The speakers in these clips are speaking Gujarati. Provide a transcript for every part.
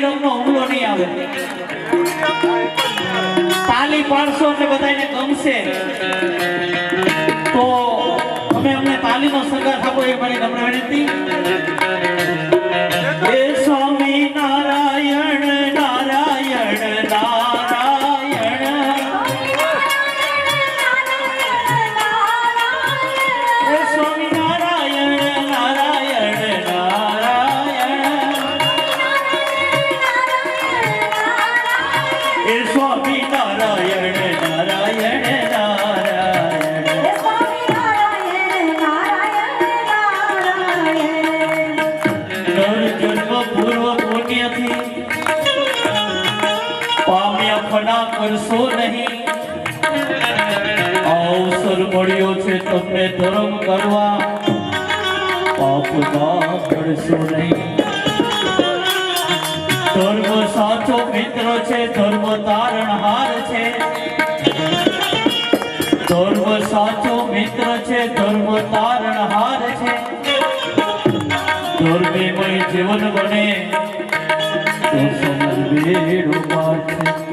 કોઈથી હુમલો નહીં આવે તાલી પાડશો એટલે બધાને ગમશે. તો તમે અમને તાલીનો સંગાથ આપો, એ મારી નમ્ર વિનંતી સ્વામી નારાયણ નારાયણ ફના કરશો નહીં. અવસર મળ્યો છે તમને ધર્મ કરવા. પાપ ના કરશો નહીં. છે, ધર્મ તારણહાર છે. ધર્મ સાચો મિત્ર છે, ધર્મ તારણહાર છે. ધર્મેમય જીવન બને. તો સમજ બેડો પાર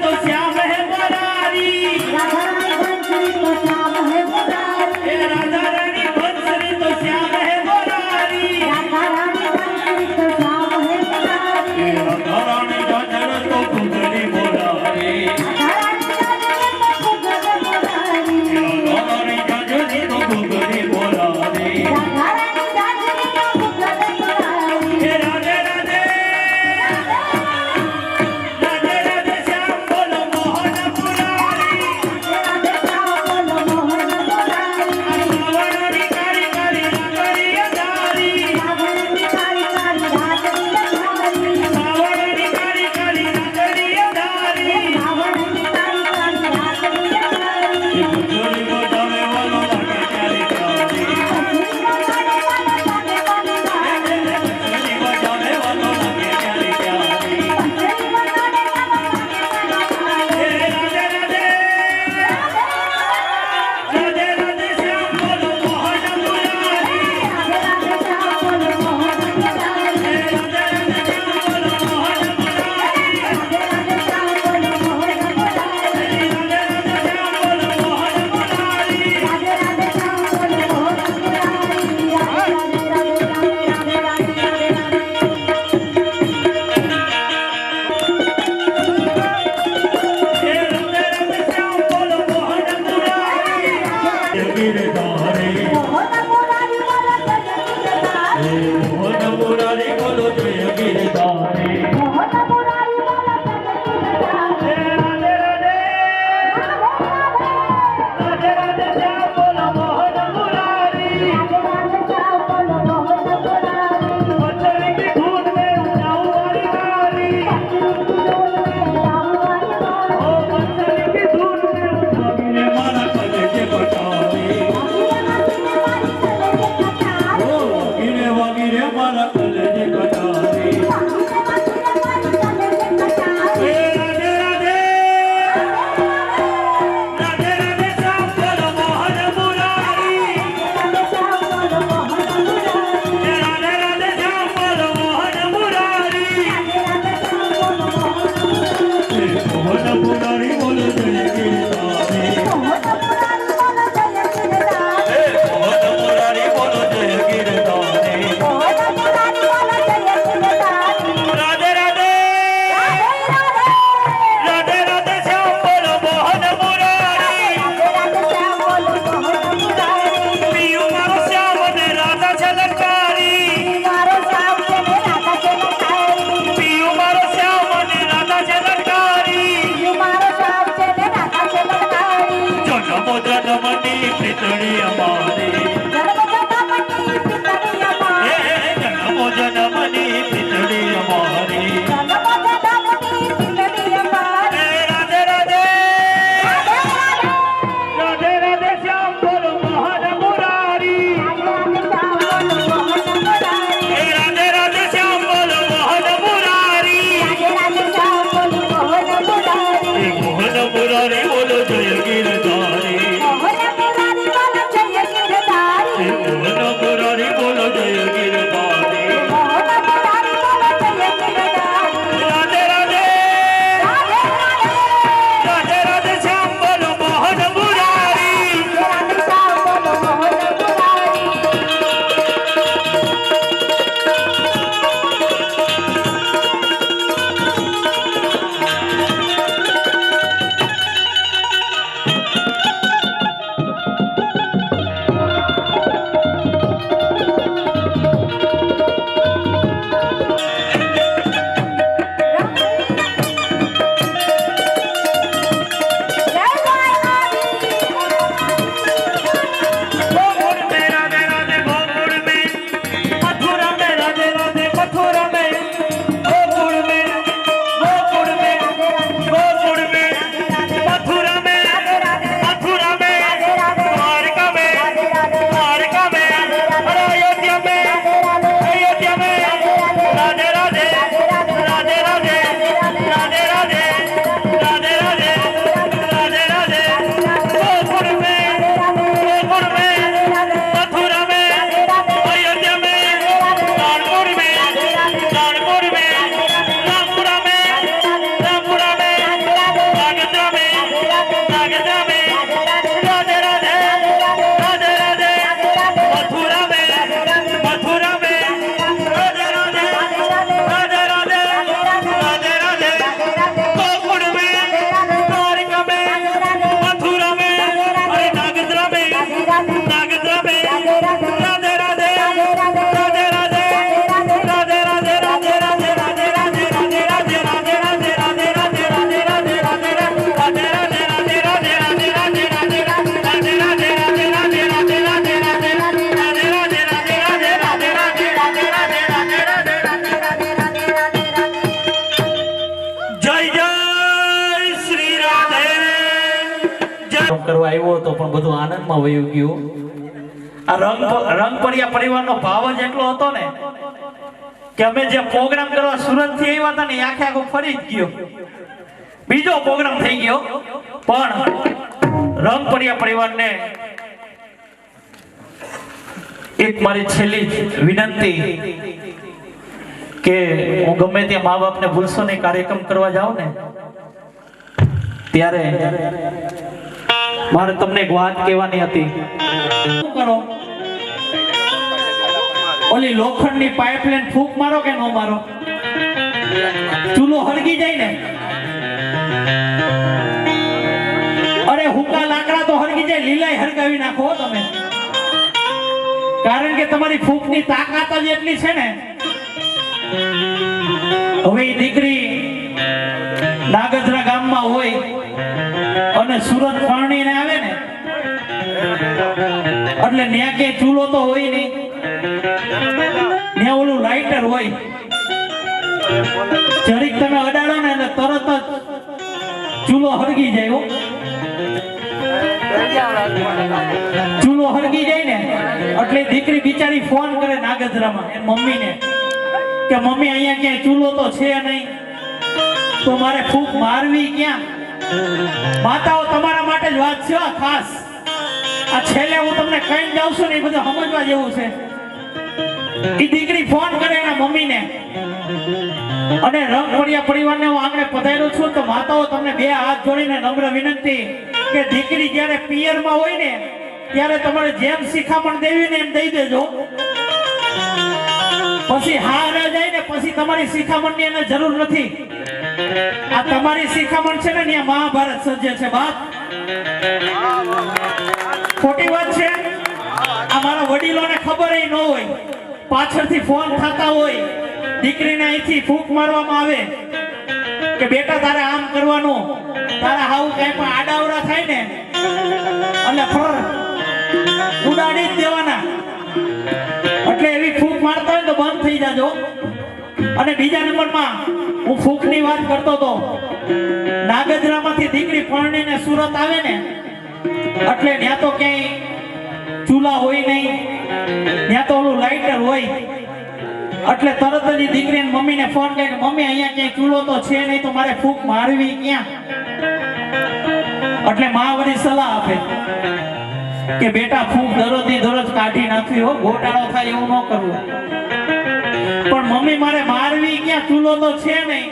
cuando se પણ બધું આનંદમાં વયું ગયું. આ રંગ રંગપરિયા પરિવારનો ભાવ જ એટલો હતો ને કે અમે જે પ્રોગ્રામ કરવા સુરતથી આવ્યા હતા ને આખે આખો ફરી જ ગયો. બીજો પ્રોગ્રામ થઈ ગયો. પણ રંગપરિયા પરિવારને એક મારી છેલ્લી વિનંતી કે હું ગમે ત્યાં મા બાપને ભૂલશો નહીં, કાર્યક્રમ કરવા જાઉં ને, ત્યારે મારે તમને એક વાત કહેવાની હતી. શું કરો? ઓલી લોખંડની પાઇપલાઇન ફૂંક મારો કે ન મારો? ચૂલો હળગી જાય ને? અરે હુકા લાકડા તો હળગી જાય, લીલાય હળગાવી નાખો તમે. કારણ કે તમારી ફૂંકની તાકાત જ એટલી છે ને. હવે દીકરી નાગજરા ગામમાં હોય અને સુરત પરણીને આવે ને, એટલે ન્યા કે ચૂલો તો હોય નહીં. ન્યા ઓલું લાઇટર હોય. જરીક તમે અડાડો ને એટલે તરત જ ચૂલો હળગી જાય ચૂલો હળગી જાય ને, એટલે દીકરી બિચારી ફોન કરે નાગજરામાં મમ્મી મમ્મીને કે મમ્મી, અહીંયા ક્યાંય ચૂલો તો છે નહીં. તો મારે ખૂબ મારવી ક્યાં? માતાઓ તમારા માટે જ વાત છે ખાસ. આ છેલ્લે હું તમને કઈ જાઉં છું ને એ બધું સમજવા જેવું છે. એ દીકરી ફોન કરે એના મમ્મીને. અને રંગપડિયા પરિવારને હું આંગણે પધાર્યો છું, તો માતાઓ તમને બે હાથ જોડીને નમ્ર વિનંતી કે દીકરી જ્યારે પિયરમાં હોય ને, ત્યારે તમારે જેમ શિખામણ દેવી ને એમ દઈ દેજો. પછી હા ન જાય ને, પછી તમારી શિખામણની એને જરૂર નથી. આ તમારી શિખામણ છે ને, ત્યાં મહાભારત સર્જે છે, બાપ. ખોટી વાત છે? આ મારા વડીલોને ખબર ન હોય. પાછળથી ફોન થતા હોય. દીકરીને અહીંથી ફૂંક મારવામાં આવે કે, બેટા, તારે આમ કરવાનું. તારા હાવ કઈ પણ આડાવડા થાય ને, એટલે ફર ઉડાડી જ દેવાના. એટલે એવી ફૂંક મારતા હોય તો બંધ થઈ જાજો. અને બીજા નંબરમાં હું ફૂકની વાત કરતો હતો. નાગજરામાંથી દીકરી પરણીને સુરત આવે ને, એટલે ત્યાં તો ક્યાંય ચૂલા હોય નહીં ત્યાં તો ઓલું લાઇટર હોય. એટલે તરત જ દીકરીને મમ્મીને ફોન કરીને, મમ્મી, અહીંયા ક્યાંય ચૂલો તો છે નહીં, તો મારે ફૂંક મારવી ક્યાં? એટલે મા વળી સલાહ આપે કે, બેટા, ફૂક દરરોજ દરરોજ કાઢી નાખવી હો, ગોટાળો થાય એવું ન કરવું. પણ મમ્મી મારે મારવી ક્યાં ચૂલો તો છે નહીં.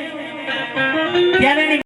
ત્યારે